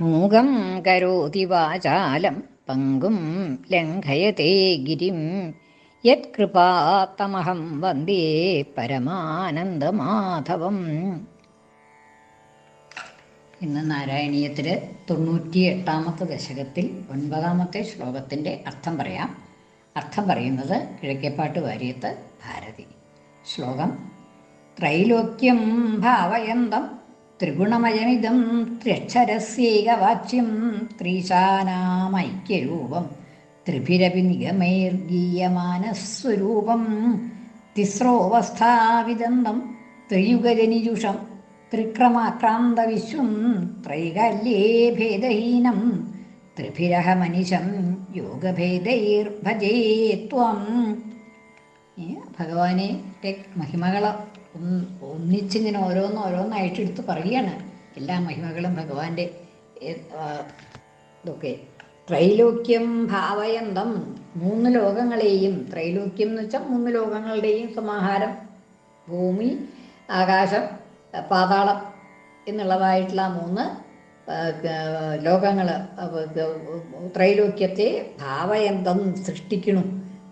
മൂകം കരോതി വാചാലം പങ്കും ലംഘയത്തെ ഗിരിം. യത്കൃപാത്തമഹം വന്ദേ പരമാനന്ദമാധവം. ഇന്ന് നാരായണീയത്തിൽ തൊണ്ണൂറ്റി എട്ടാമത്തെ ദശകത്തിൽ ഒൻപതാമത്തെ ശ്ലോകത്തിന്റെ അർത്ഥം പറയാം. അർത്ഥം പറയുന്നത് കിഴക്കേപ്പാട്ട് വാര്യത്ത് ഭാരതി. ശ്ലോകം ത്രൈലോക്യം ഭാവയന്തം ത്രിഗുണമയമിതം ത്ര്യക്ഷരസ്യേകവാച്യം ത്രീശാനാമൈക്യരൂപം ത്രിഭിരപി നിഗമൈർഗീയമാനസ്വരൂപം തിസ്രോവസ്ഥാവിദന്തം ത്രിയുഗജനിജുഷം ത്രിക്രമാക്രാന്തവിശ്വം ത്രൈകല്യേ ഭേദഹീനം ത്രിഭിരഹമനിശം യോഗഭേദൈർഭജേ ത്വം. ഭഗവാനെ മഹിമകള ഒന്നിച്ചിങ്ങനെ ഓരോന്ന് ഓരോന്നായിട്ട് എടുത്ത് പറയുകയാണ്. എല്ലാ മഹിമകളും ഭഗവാന്റെ ഇതൊക്കെ. ത്രൈലോക്യം ഭാവയന്തം. മൂന്ന് ലോകങ്ങളെയും. ത്രൈലോക്യം എന്ന് വെച്ചാൽ മൂന്ന് ലോകങ്ങളുടെയും സമാഹാരം. ഭൂമി ആകാശം പാതാളം എന്നുള്ളതായിട്ടുള്ള മൂന്ന് ലോകങ്ങൾ ത്രൈലോക്യത്തെ ഭാവയന്തം സൃഷ്ടിക്കണു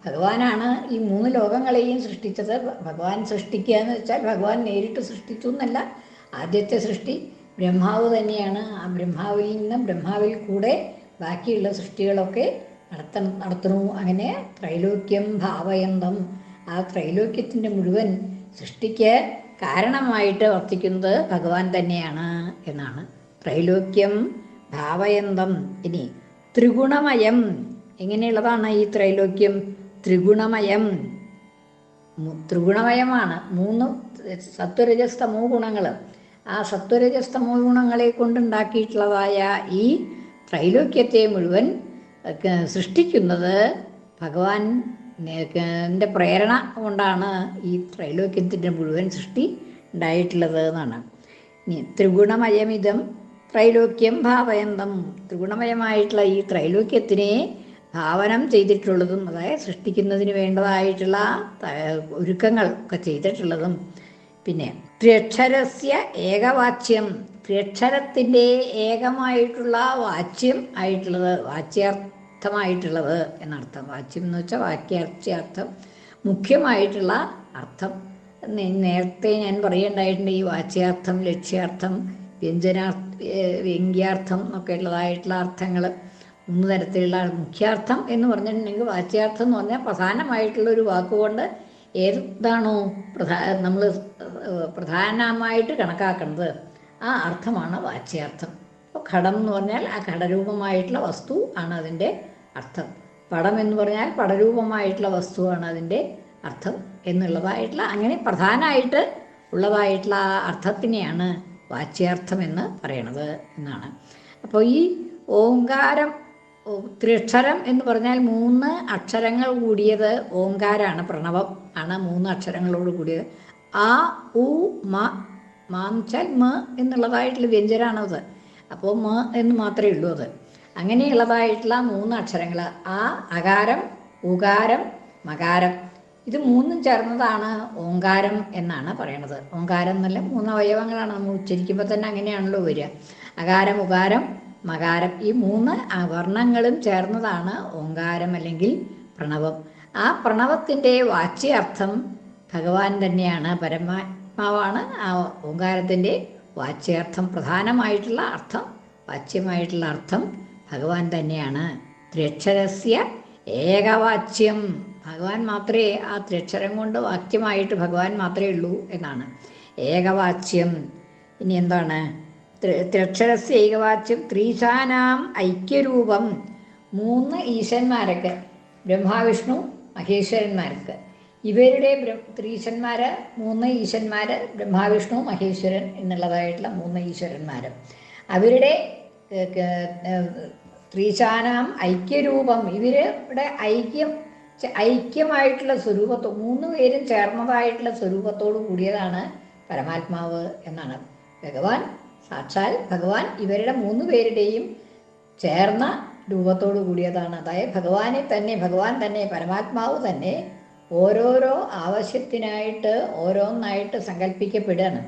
ഭഗവാനാണ് ഈ മൂന്ന് ലോകങ്ങളെയും സൃഷ്ടിച്ചത്. ഭഗവാൻ സൃഷ്ടിക്കുക എന്ന് വെച്ചാൽ ഭഗവാൻ നേരിട്ട് സൃഷ്ടിച്ചു എന്നല്ല ആദ്യത്തെ സൃഷ്ടി ബ്രഹ്മാവ് തന്നെയാണ്. ആ ബ്രഹ്മാവിൽ നിന്ന് ബ്രഹ്മാവിൽ കൂടെ ബാക്കിയുള്ള സൃഷ്ടികളൊക്കെ നടത്ത നടത്തുന്നു. അങ്ങനെ ത്രൈലോക്യം ഭാവയന്തം. ആ ത്രൈലോക്യത്തിന്റെ മുഴുവൻ സൃഷ്ടിക്ക് കാരണമായിട്ട് വർത്തിക്കുന്നത് ഭഗവാൻ തന്നെയാണ് എന്നാണ്. ത്രൈലോക്യം ഭാവയന്തം. ഇനി ത്രിഗുണമയം. എങ്ങനെയുള്ളതാണ് ഈ ത്രൈലോക്യം? ത്രിഗുണമയം. ത്രിഗുണമയമാണ്. മൂന്ന് സത്വരജസ്തമോ ഗുണങ്ങൾ ആ സത്വരജസ്തമോ ഗുണങ്ങളെ കൊണ്ടുണ്ടാക്കിയിട്ടുള്ളതായ ഈ ത്രൈലോക്യത്തെ മുഴുവൻ സൃഷ്ടിക്കുന്നത് ഭഗവാൻ എന്റെ പ്രേരണ കൊണ്ടാണ് ഈ ത്രൈലോക്യത്തിന്റെ മുഴുവൻ സൃഷ്ടി ഉണ്ടായിട്ടുള്ളത് എന്നാണ്. ത്രിഗുണമയമിതം ത്രൈലോക്യം ഭാവയന്തം. ത്രിഗുണമയമായിട്ടുള്ള ഈ ത്രൈലോക്യത്തിനെ ഭാവനം ചെയ്തിട്ടുള്ളതും അതായത് സൃഷ്ടിക്കുന്നതിന് വേണ്ടതായിട്ടുള്ള ഒരുക്കങ്ങൾ ഒക്കെ ചെയ്തിട്ടുള്ളതും. പിന്നെ ത്രിയക്ഷരസ്യ ഏകവാച്യം ത്രിയക്ഷരത്തിന്റെ ഏകമായിട്ടുള്ള വാച്യം ആയിട്ടുള്ളത് വാച്യാർത്ഥമായിട്ടുള്ളത് എന്നർത്ഥം. വാച്യം എന്ന് വെച്ചാൽ വാക്യാർത്ഥ്യാർത്ഥം മുഖ്യമായിട്ടുള്ള അർത്ഥം. നേരത്തെ ഞാൻ പറയേണ്ടായിട്ടുണ്ട് ഈ വാച്യാർത്ഥം ലക്ഷ്യാർത്ഥം വ്യഞ്ജനാർത്ഥ വ്യംഗ്യാർത്ഥം ഒക്കെ ഉള്ളതായിട്ടുള്ള അർത്ഥങ്ങൾ മൂന്ന് തരത്തിലുള്ള മുഖ്യാർത്ഥം എന്ന് പറഞ്ഞിട്ടുണ്ടെങ്കിൽ വാച്യാർത്ഥം എന്ന് പറഞ്ഞാൽ പ്രധാനമായിട്ടുള്ള ഒരു വാക്കുകൊണ്ട് ഏതാണോ പ്രധാ നമ്മൾ പ്രധാനമായിട്ട് കണക്കാക്കുന്നത് ആ അർത്ഥമാണ് വാച്യാർത്ഥം. അപ്പോൾ ഘടം എന്ന് പറഞ്ഞാൽ ആ ഘടരൂപമായിട്ടുള്ള വസ്തു ആണ് അതിന്റെ അർത്ഥം. പടം എന്ന് പറഞ്ഞാൽ പടരൂപമായിട്ടുള്ള വസ്തുവാണ് അതിന്റെ അർത്ഥം എന്നുള്ളതായിട്ടുള്ള അങ്ങനെ പ്രധാനമായിട്ട് ഉള്ളതായിട്ടുള്ള ആ അർത്ഥത്തിനെയാണ് വാച്യാർത്ഥം എന്ന് പറയണത് എന്നാണ്. അപ്പോൾ ഈ ഓങ്കാരം ത്രിക്ഷരം എന്ന് പറഞ്ഞാൽ മൂന്ന് അക്ഷരങ്ങൾ കൂടിയത് ഓങ്കാരാണ് പ്രണവം ആണ് മൂന്ന് അക്ഷരങ്ങളോട് കൂടിയത്. ആ ഉ മ മാംചൽ മ എന്നുള്ളതായിട്ടുള്ള വ്യഞ്ജനാണത് അപ്പോൾ മ എന്ന് മാത്രമേ ഉള്ളൂ അത്. അങ്ങനെയുള്ളതായിട്ടുള്ള മൂന്ന് അക്ഷരങ്ങൾ ആ അകാരം ഉകാരം മകാരം. ഇത് മൂന്നും ചേർന്നതാണ് ഓങ്കാരം എന്നാണ് പറയണത്. ഓങ്കാരം എന്നല്ല മൂന്ന് അവയവങ്ങളാണ്. നമ്മൾ ഉച്ചരിക്കുമ്പോൾ തന്നെ അങ്ങനെയാണല്ലോ വരിക. അകാരം ഉകാരം മകാരം. ഈ മൂന്ന് വർണങ്ങളും ചേർന്നതാണ് ഓങ്കാരം അല്ലെങ്കിൽ പ്രണവം. ആ പ്രണവത്തിന്റെ വാച്യാർത്ഥം ഭഗവാൻ തന്നെയാണ്. പരമാത്മാവാണ് ആ ഓങ്കാരത്തിന്റെ വാച്യാർത്ഥം. പ്രധാനമായിട്ടുള്ള അർത്ഥം വാച്യമായിട്ടുള്ള അർത്ഥം ഭഗവാൻ തന്നെയാണ്. ത്രിക്ഷരസ്യ ഏകവാച്യം. ഭഗവാൻ മാത്രമേ ആ ത്രിക്ഷരം കൊണ്ട് വാക്യമായിട്ട് ഭഗവാൻ മാത്രമേ ഉള്ളൂ എന്നാണ്. ഏകവാച്യം. ഇനി എന്താണ്? ത്രിക്ഷരസ്യ ഏകവാച്യം ത്രീശാനാം ഐക്യരൂപം. മൂന്ന് ഈശന്മാരൊക്കെ ബ്രഹ്മാവിഷ്ണു മഹേശ്വരന്മാർക്ക് ഇവരുടെ ത്രീശന്മാർ മൂന്ന് ഈശന്മാര് ബ്രഹ്മാവിഷ്ണു മഹേശ്വരൻ എന്നുള്ളതായിട്ടുള്ള മൂന്ന് ഈശ്വരന്മാർ അവരുടെ ത്രീശാനാം ഐക്യരൂപം ഇവരുടെ ഐക്യം ഐക്യമായിട്ടുള്ള സ്വരൂപത്തോ മൂന്ന് പേരും ചേർന്നതായിട്ടുള്ള സ്വരൂപത്തോട് കൂടിയതാണ് പരമാത്മാവ് എന്നാണ് ഭഗവാൻ സാക്ഷാൽ ഭഗവാൻ ഇവരുടെ മൂന്ന് പേരുടെയും ചേർന്ന രൂപത്തോടു കൂടിയതാണ്. അതായത് ഭഗവാനെ തന്നെ ഭഗവാൻ തന്നെ പരമാത്മാവ് തന്നെ ഓരോരോ ആവശ്യത്തിനായിട്ട് ഓരോന്നായിട്ട് സങ്കല്പിക്കപ്പെടുകയാണ്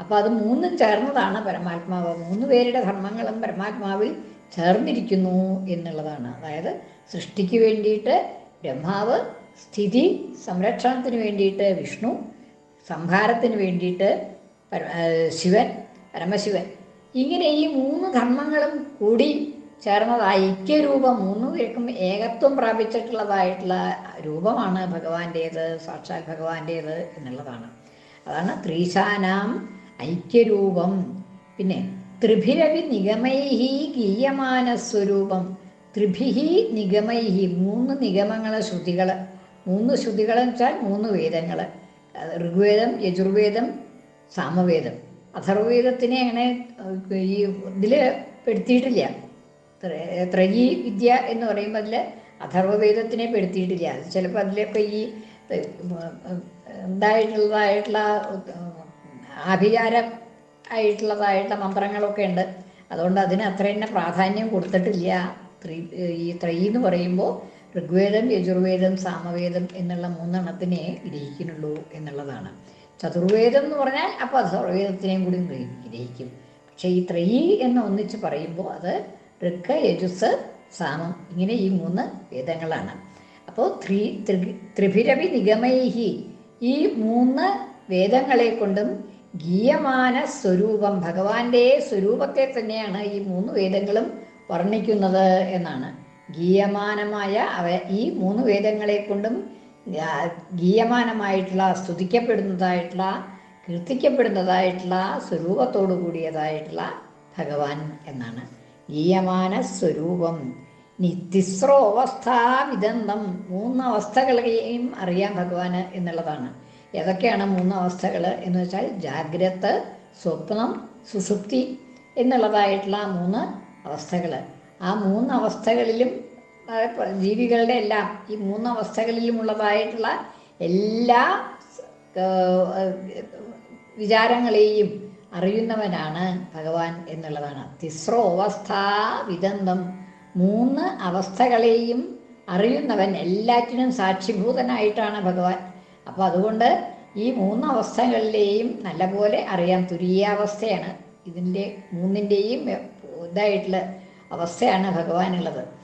അപ്പോൾ അത് മൂന്നും ചേർന്നതാണ് പരമാത്മാവ്. മൂന്ന് പേരുടെ ധർമ്മങ്ങളും പരമാത്മാവിൽ ചേർന്നിരിക്കുന്നു എന്നുള്ളതാണ്. അതായത് സൃഷ്ടിക്ക് വേണ്ടിയിട്ട് ബ്രഹ്മാവ് സ്ഥിതി സംരക്ഷണത്തിന് വേണ്ടിയിട്ട് വിഷ്ണു സംഹാരത്തിന് വേണ്ടിയിട്ട് ശിവൻ പരമശിവൻ. ഇങ്ങനെ ഈ മൂന്ന് ധർമ്മങ്ങളും കൂടി ചേർന്നതായ ഐക്യരൂപം മൂന്ന് പേർക്കും ഏകത്വം പ്രാപിച്ചിട്ടുള്ളതായിട്ടുള്ള രൂപമാണ് ഭഗവാന്റേത് സാക്ഷാൽ ഭഗവാന്റേത് എന്നുള്ളതാണ്. അതാണ് ത്രീശാനാം ഐക്യരൂപം. പിന്നെ ത്രിഭിരവി നിഗമൈഹി ഗീയമാന സ്വരൂപം. ത്രിഭിഹി നിഗമൈഹി മൂന്ന് നിഗമങ്ങളെ ശ്രുതികൾ മൂന്ന് ശ്രുതികളെന്ന് വെച്ചാൽ മൂന്ന് വേദങ്ങൾ ഋഗ്വേദം യജുർവേദം സാമവേദം. അഥർവവേദത്തിനെ അങ്ങനെ ഈ ഇതിൽ പെടുത്തിയിട്ടില്ല. ത്ര- വിദ്യ എന്ന് പറയുമ്പോൾ അതിൽ അഥർവവേദത്തിനെ പെടുത്തിയിട്ടില്ല. അത് ചിലപ്പോൾ അതിലൊക്കെ ഈ എന്തായിട്ടുള്ളതായിട്ടുള്ള ആഭിചാരം ആയിട്ടുള്ളതായിട്ടുള്ള മന്ത്രങ്ങളൊക്കെ ഉണ്ട്. അതുകൊണ്ട് അതിന് അത്ര തന്നെ പ്രാധാന്യം കൊടുത്തിട്ടില്ല. ത്രീ ഈ ത്രൈ എന്ന് പറയുമ്പോൾ ഋഗ്വേദം യജുർവേദം സാമവേദം എന്നുള്ള മൂന്നെണ്ണത്തിനെ ഗ്രഹിക്കുന്നുള്ളൂ എന്നുള്ളതാണ്. ചതുർവേദം എന്ന് പറഞ്ഞാൽ അപ്പോൾ സർവേദത്തിനെയും കൂടി ഗ്രഹി- ഗ്രഹിക്കും. പക്ഷേ ഈ ത്രീ എന്ന് ഒന്നിച്ച് പറയുമ്പോൾ അത് ഋക്ക് യജുസ് സാമം ഇങ്ങനെ ഈ മൂന്ന് വേദങ്ങളാണ്. അപ്പോൾ ത്രി ത്രി- ത്രിഭിരവി നിഗമൈഹി ഈ മൂന്ന് വേദങ്ങളെ കൊണ്ടും ഗീയമാന സ്വരൂപം ഭഗവാന്റെ സ്വരൂപത്തെ തന്നെയാണ് ഈ മൂന്ന് വേദങ്ങളും വർണിക്കുന്നത് എന്നാണ്. ഗീയമാനമായ അവ ഈ മൂന്ന് വേദങ്ങളെ കൊണ്ടും ഗീയമാനമായിട്ടുള്ള സ്തുതിക്കപ്പെടുന്നതായിട്ടുള്ള കീർത്തിക്കപ്പെടുന്നതായിട്ടുള്ള സ്വരൂപത്തോടു കൂടിയതായിട്ടുള്ള ഭഗവാൻ എന്നാണ്. ഗീയമാന സ്വരൂപം. നിത്യസ്രോവസ്ഥാവിദന്തം. മൂന്ന് അവസ്ഥകളെയും അറിയാം ഭഗവാന് എന്നുള്ളതാണ്. ഏതൊക്കെയാണ് മൂന്ന് അവസ്ഥകൾ എന്ന് വെച്ചാൽ ജാഗ്രത് സ്വപ്നം സുഷുപ്തി എന്നുള്ളതായിട്ടുള്ള മൂന്ന് അവസ്ഥകൾ. ആ മൂന്ന് അവസ്ഥകളിലും ജീവികളുടെ എല്ലാം ഈ മൂന്ന് അവസ്ഥകളിലുമുള്ളതായിട്ടുള്ള എല്ലാ വിചാരങ്ങളെയും അറിയുന്നവനാണ് ഭഗവാൻ എന്നുള്ളതാണ്. തിസ്രോ അവസ്ഥാ വിദന്തം. മൂന്ന് അവസ്ഥകളെയും അറിയുന്നവൻ എല്ലാറ്റിനും സാക്ഷിഭൂതനായിട്ടാണ് ഭഗവാൻ. അപ്പോൾ അതുകൊണ്ട് ഈ മൂന്ന് അവസ്ഥകളിലെയും നല്ലപോലെ അറിയാം തുരീയാവസ്ഥയാണ് ഇതിന്റെ മൂന്നിന്റെയും ഇതായിട്ടുള്ള അവസ്ഥയാണ് ഭഗവാനുള്ളത്.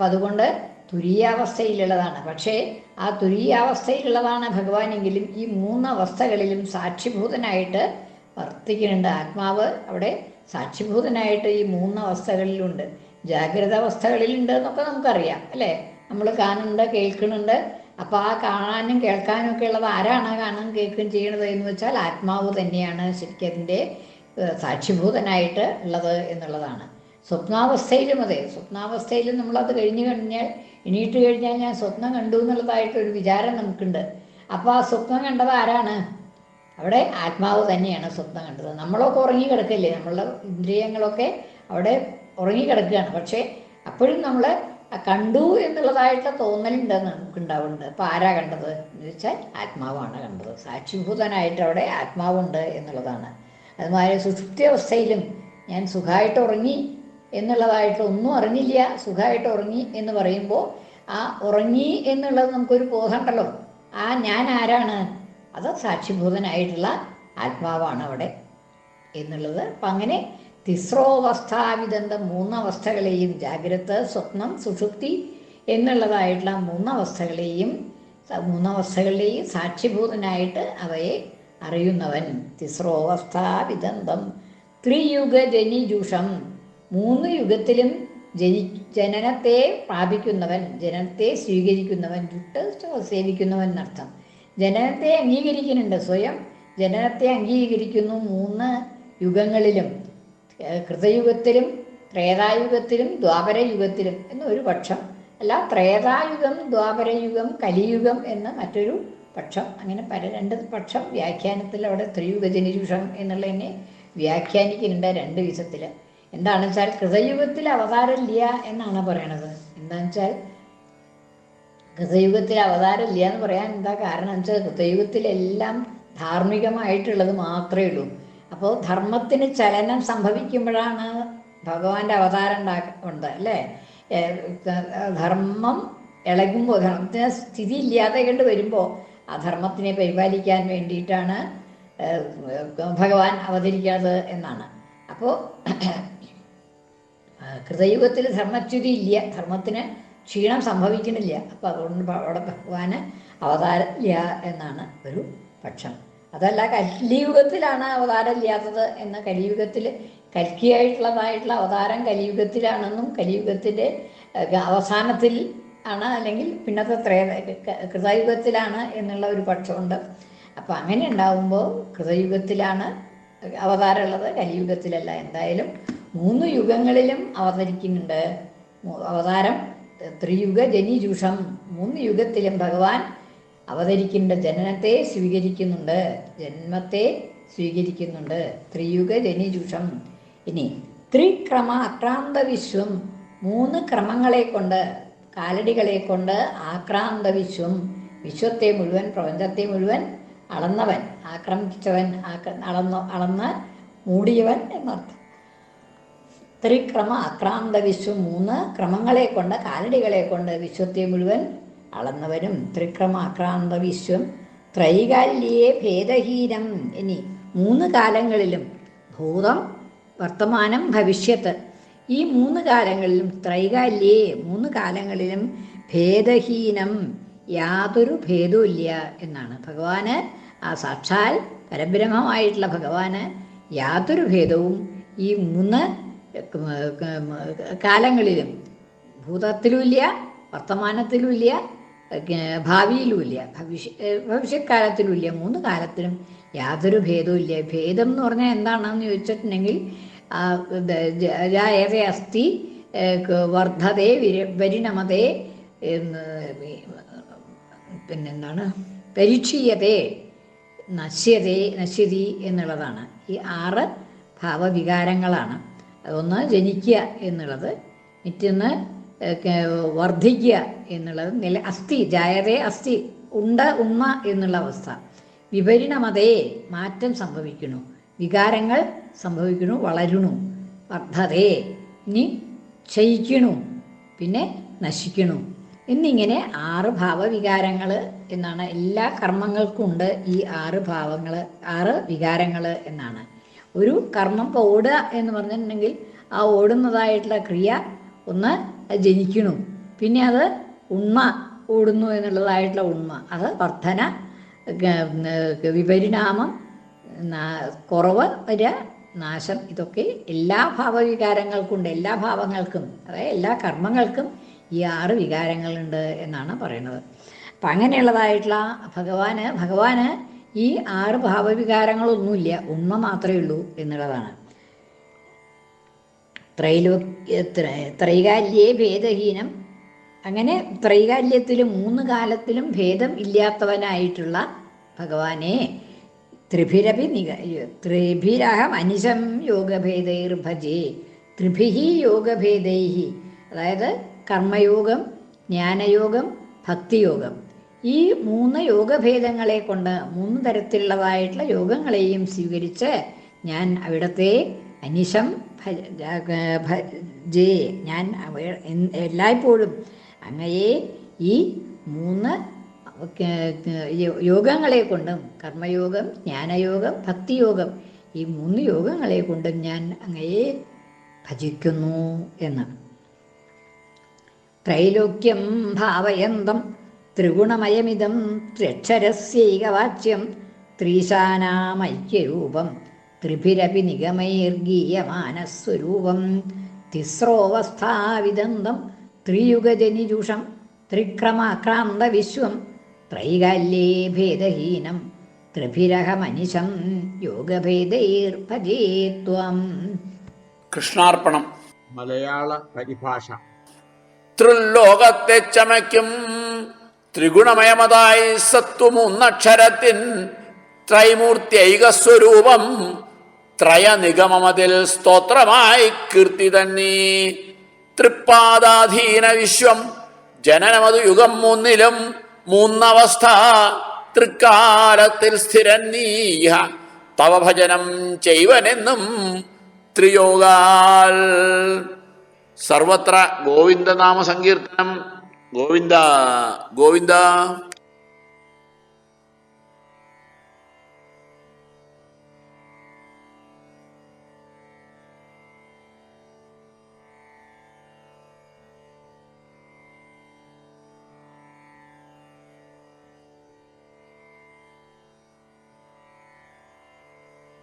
അപ്പം അതുകൊണ്ട് തുരീയാവസ്ഥയിലുള്ളതാണ് പക്ഷേ ആ തുരീയാവസ്ഥയിലുള്ളതാണ് ഭഗവാനെങ്കിലും ഈ മൂന്ന് അവസ്ഥകളിലും സാക്ഷിഭൂതനായിട്ട് വർത്തിക്കുന്നുണ്ട്. ആത്മാവ് അവിടെ സാക്ഷിഭൂതനായിട്ട് ഈ മൂന്ന് അവസ്ഥകളിലുണ്ട്. ജാഗ്രത അവസ്ഥകളിലുണ്ട് എന്നൊക്കെ നമുക്കറിയാം അല്ലേ? നമ്മൾ കാണുന്നുണ്ട് കേൾക്കുന്നുണ്ട്. അപ്പോൾ ആ കാണാനും കേൾക്കാനും ഒക്കെ ഉള്ളത് ആരാണ് കാണാൻ കേൾക്കുകയും ചെയ്യണത് എന്ന് വെച്ചാൽ ആത്മാവ് തന്നെയാണ് ശരിക്കും അതിന്റെ സാക്ഷിഭൂതനായിട്ട് ഉള്ളത് എന്നുള്ളതാണ്. സ്വപ്നാവസ്ഥയിലും അതെ സ്വപ്നാവസ്ഥയിലും നമ്മളത് കഴിഞ്ഞു കഴിഞ്ഞാൽ ഇനിയിട്ട് കഴിഞ്ഞാൽ ഞാൻ സ്വപ്നം കണ്ടു എന്നുള്ളതായിട്ടൊരു വിചാരം നമുക്കുണ്ട്. അപ്പോൾ ആ സ്വപ്നം കണ്ടത് ആരാണ്? അവിടെ ആത്മാവ് തന്നെയാണ് സ്വപ്നം കണ്ടത്. നമ്മളൊക്കെ ഉറങ്ങി കിടക്കല്ലേ നമ്മളുടെ ഇന്ദ്രിയങ്ങളൊക്കെ അവിടെ ഉറങ്ങി കിടക്കുകയാണ് പക്ഷേ അപ്പോഴും നമ്മൾ കണ്ടു എന്നുള്ളതായിട്ടുള്ള നമുക്ക് ഉണ്ടാവുന്നുണ്ട് അപ്പോൾ ആരാ കണ്ടത്? എന്ന് വെച്ചാൽ ആത്മാവാണ് കണ്ടത്. സാക്ഷിഭൂതനായിട്ട് അവിടെ ആത്മാവുണ്ട് എന്നുള്ളതാണ്. അതുമാതിരി സുഷുപ്തി അവസ്ഥയിലും ഞാൻ സുഖമായിട്ട് ഉറങ്ങി എന്നുള്ളതായിട്ട് ഒന്നും അറിഞ്ഞില്ല. സുഖമായിട്ട് ഉറങ്ങി എന്ന് പറയുമ്പോൾ ആ ഉറങ്ങി എന്നുള്ളത് നമുക്കൊരു ബോധമുണ്ടല്ലോ. ആ ഞാൻ ആരാണ്? അത് സാക്ഷിഭൂതനായിട്ടുള്ള ആത്മാവാണ് അവിടെ എന്നുള്ളത്. അപ്പം അങ്ങനെ തിസ്രോവസ്ഥാവിദന്ത മൂന്നവസ്ഥകളെയും ജാഗ്രത സ്വപ്നം സുഷുപ്തി എന്നുള്ളതായിട്ടുള്ള മൂന്നവസ്ഥകളെയും മൂന്നവസ്ഥകളിലെയും സാക്ഷിഭൂതനായിട്ട് അവയെ അറിയുന്നവൻ. തിസ്രോവസ്ഥാവിദന്തം. ത്രിയുഗജനിജുഷം. മൂന്ന് യുഗത്തിലും ജനി ജനനത്തെ പ്രാപിക്കുന്നവൻ ജനനത്തെ സ്വീകരിക്കുന്നവൻ ജുട്ട് സേവിക്കുന്നവൻ എന്നർത്ഥം. ജനനത്തെ അംഗീകരിക്കുന്നുണ്ട് സ്വയം. ജനനത്തെ അംഗീകരിക്കുന്നു മൂന്ന് യുഗങ്ങളിലും. കൃതയുഗത്തിലും ത്രേതായുഗത്തിലും ദ്വാപരയുഗത്തിലും എന്നൊരു പക്ഷം. അല്ല ത്രേതായുഗം ദ്വാപരയുഗം കലിയുഗം എന്ന മറ്റൊരു പക്ഷം. അങ്ങനെ പല രണ്ട് പക്ഷം വ്യാഖ്യാനത്തിൽ അവിടെ ത്രിയുഗ ജനിരുഷം എന്നുള്ളതിനെ വ്യാഖ്യാനിക്കുന്നുണ്ട് രണ്ട് വിധത്തിൽ എന്താണെന്ന് വെച്ചാൽ കൃതയുഗത്തിൽ അവതാരമില്ല എന്നാണ് പറയണത്. എന്താണെന്ന് വെച്ചാൽ കൃതയുഗത്തിൽ അവതാരമില്ല എന്ന് പറയാൻ എന്താ കാരണം വെച്ചാൽ കൃതയുഗത്തിലെല്ലാം ധാർമ്മികമായിട്ടുള്ളത് മാത്രമേ ഉള്ളൂ. അപ്പോൾ ധർമ്മത്തിന് ചലനം സംഭവിക്കുമ്പോഴാണ് ഭഗവാന്റെ അവതാരം ഉണ്ടാക്കുന്നത് അല്ലേ? ധർമ്മം ഇളകുമ്പോൾ ധർമ്മത്തിന് സ്ഥിതി ഇല്ലാതെ കണ്ട് വരുമ്പോൾ ആ ധർമ്മത്തിനെ പരിപാലിക്കാൻ വേണ്ടിയിട്ടാണ് ഭഗവാൻ അവതരിക്കാത്തത് എന്നാണ്. അപ്പോൾ കൃതയുഗത്തിൽ ധർമ്മച്യുതി ഇല്ല. ധർമ്മത്തിന് ക്ഷീണം സംഭവിക്കുന്നില്ല. അപ്പം അതുകൊണ്ട് അവിടെ ഭഗവാന് അവതാരമില്ല എന്നാണ് ഒരു പക്ഷം. അതല്ല കലിയുഗത്തിലാണ് അവതാരം ഇല്ലാത്തത് എന്ന് കലിയുഗത്തിൽ കൽക്കിയായിട്ടുള്ളതായിട്ടുള്ള അവതാരം കലിയുഗത്തിലാണെന്നും കലിയുഗത്തിന്റെ അവസാനത്തിൽ ആണ് അല്ലെങ്കിൽ പിന്നത്തെ ത്രേ കൃതയുഗത്തിലാണ് എന്നുള്ള ഒരു പക്ഷമുണ്ട്. അപ്പം അങ്ങനെ ഉണ്ടാകുമ്പോൾ കൃതയുഗത്തിലാണ് അവതാരമുള്ളത് കലിയുഗത്തിലല്ല. എന്തായാലും മൂന്ന് യുഗങ്ങളിലും അവതരിക്കുന്നുണ്ട് അവതാരം ത്രിയുഗ ജനിജുഷം മൂന്ന് യുഗത്തിലും ഭഗവാൻ അവതരിക്കേണ്ട ജനനത്തെ സ്വീകരിക്കുന്നുണ്ട്. ജന്മത്തെ സ്വീകരിക്കുന്നുണ്ട്. ത്രിയുഗ ജനിജുഷം ഇനി ത്രിക്രമ അക്രാന്ത വിശ്വം. മൂന്ന് ക്രമങ്ങളെ കൊണ്ട് കാലടികളെ കൊണ്ട് ആക്രാന്ത വിശ്വം. വിശ്വത്തെ മുഴുവൻ പ്രപഞ്ചത്തെ മുഴുവൻ അളന്നവൻ ആക്രമിച്ചവൻ ആക്ര അളന്ന അളന്ന് മൂടിയവൻ എന്നർത്ഥം. ത്രിക്രമ അക്രാന്ത വിശ്വം മൂന്ന് ക്രമങ്ങളെ കൊണ്ട് കാലടികളെ കൊണ്ട് വിശ്വത്തെ മുഴുവൻ അളന്നവനും ത്രിക്രമ അക്രാന്ത വിശ്വം ത്രൈകാല്യെ ഭേദഹീനം ഇനി മൂന്ന് കാലങ്ങളിലും ഭൂതം വർത്തമാനം ഭവിഷ്യത്ത്. ഈ മൂന്ന് കാലങ്ങളിലും ത്രൈകാല്യേ മൂന്ന് കാലങ്ങളിലും ഭേദഹീനം യാതൊരു ഭേദവും ഇല്ല എന്നാണ്. ഭഗവാന് ആ സാക്ഷാൽ പരബ്രഹ്മമായിട്ടുള്ള ഭഗവാന് യാതൊരു ഭേദവും ഈ മൂന്ന് കാലങ്ങളിലും ഭൂതത്തിലും ഇല്ല വർത്തമാനത്തിലും ഇല്ല ഭാവിയിലും ഇല്ല ഭവിഷ്യ ഭവിഷ്യക്കാലത്തിലുമില്ല മൂന്ന് കാലത്തിലും യാതൊരു ഭേദവും ഇല്ല ഭേദം എന്ന് പറഞ്ഞാൽ എന്താണെന്ന് ചോദിച്ചിട്ടുണ്ടെങ്കിൽ ഏറെ അസ്ഥി വർദ്ധതേ പരിണമതേ പിന്നെന്താണ്? പരീക്ഷീയതേ നശ്യതേ നശ്യതി എന്നുള്ളതാണ്. ഈ ആറ് ഭാവവികാരങ്ങളാണ്. ഒന്ന് ജനിക്കുക എന്നുള്ളത് മറ്റൊന്ന് വർദ്ധിക്കുക എന്നുള്ളത് നില അസ്ഥി ജായതേ അസ്ഥി ഉണ്ട ഉമ്മ എന്നുള്ള അവസ്ഥ. വിപരിണമതയെ മാറ്റം സംഭവിക്കുന്നു. വികാരങ്ങൾ സംഭവിക്കുന്നു വളരുന്നു. വർദ്ധതയെ ഇനി ക്ഷയിക്കണു പിന്നെ നശിക്കണു എന്നിങ്ങനെ ആറ് ഭാവവികാരങ്ങൾ എന്നാണ് എല്ലാ കർമ്മങ്ങൾക്കും ഉണ്ട് ഈ ആറ് ഭാവങ്ങൾ ആറ് വികാരങ്ങൾ എന്നാണ്. ഒരു കർമ്മം ഇപ്പോൾ ഓടുക എന്ന് പറഞ്ഞിട്ടുണ്ടെങ്കിൽ ആ ഓടുന്നതായിട്ടുള്ള ക്രിയ ഒന്ന് ജനിക്കണു. പിന്നെ അത് ഉണ്മ ഓടുന്നു എന്നുള്ളതായിട്ടുള്ള ഉണ്മ. അത് വർധന വിപരിണാമം കുറവ് വരിക നാശം ഇതൊക്കെ എല്ലാ ഭാവവികാരങ്ങൾക്കുണ്ട്. എല്ലാ ഭാവങ്ങൾക്കും അതായത് എല്ലാ കർമ്മങ്ങൾക്കും ഈ ആറ് വികാരങ്ങളുണ്ട് എന്നാണ് പറയുന്നത്. അപ്പം അങ്ങനെയുള്ളതായിട്ടുള്ള ഭഗവാന് ഭഗവാന് ഈ ആറ് ഭാവവികാരങ്ങളൊന്നുമില്ല. ഉണ്മ മാത്രമേ ഉള്ളൂ എന്നുള്ളതാണ്. ത്രൈലോ ത്ര- ത്രൈകാല്യേ ഭേദഹീനം. അങ്ങനെ ത്രൈകാല്യത്തിലും മൂന്ന് കാലത്തിലും ഭേദം ഇല്ലാത്തവനായിട്ടുള്ള ഭഗവാനെ ത്രിഭിരപി നിക ത്രിഭിരഹം അനിശം യോഗഭേദൈർ ഭജേ ത്രിഭിഹി യോഗഭേദൈഹി. അതായത് കർമ്മയോഗം ജ്ഞാനയോഗം ഭക്തിയോഗം. ഈ മൂന്ന് യോഗഭേദങ്ങളെ കൊണ്ട് മൂന്ന് തരത്തിലുള്ളതായിട്ടുള്ള യോഗങ്ങളെയും സ്വീകരിച്ച് ഞാൻ അവിടത്തെ അനിശം ജ- ഞാൻ എല്ലായ്പ്പോഴും അങ്ങയെ ഈ മൂന്ന് യോഗങ്ങളെ കൊണ്ടും കർമ്മയോഗം ജ്ഞാനയോഗം ഭക്തിയോഗം ഈ മൂന്ന് യോഗങ്ങളെ കൊണ്ടും ഞാൻ അങ്ങയെ ഭജിക്കുന്നു എന്ന്. ത്രൈലോക്യം ഭാവയന്തം ത്രിഗുണമയമിതം ത്രക്ഷരസ്യൈകവാച്യം ത്രീശാനാമൈക്യരൂപം ത്രിഭിരപി നിഗമൈർഗീയമാനസ്വരൂപം തിസ്രോവസ്ഥാവിദന്തം ത്രിയുഗജനിജുഷം ത്രിക്രമാക്രാന്ത വിശ്വം ത്രൈകാല്യേ ഭേദഹീനം ത്രിഭിരഹമനിശം യോഗഭേദൈർഭജേ ത്വം കൃഷ്ണാർപ്പണം. മലയാള പരിഭാഷ. ത്രിലോകത്തെ ചമയ്ക്കും ത്രിഗുണമയമതായി സത്വമൂന്നക്ഷരത്തിൻ ത്രൈമൂർത്തി ഐകസ്വരൂപം ത്രയനിഗമമതിൽ സ്തോത്രമായി കീർത്തി തന്നീ. തൃപ്പാദാധീന വിശ്വം ജനനമതു യുഗം മൂന്നിലും മൂന്നവസ്ഥ തൃക്കാലത്തിൽ സ്ഥിരന്നീഹ തവ ഭജനം ചെയ്വനെന്നും ത്രിയോഗാൽ. സർവത്ര ഗോവിന്ദനാമ സങ്കീർത്തനം ಗೋವಿಂದ ಗೋವಿಂದ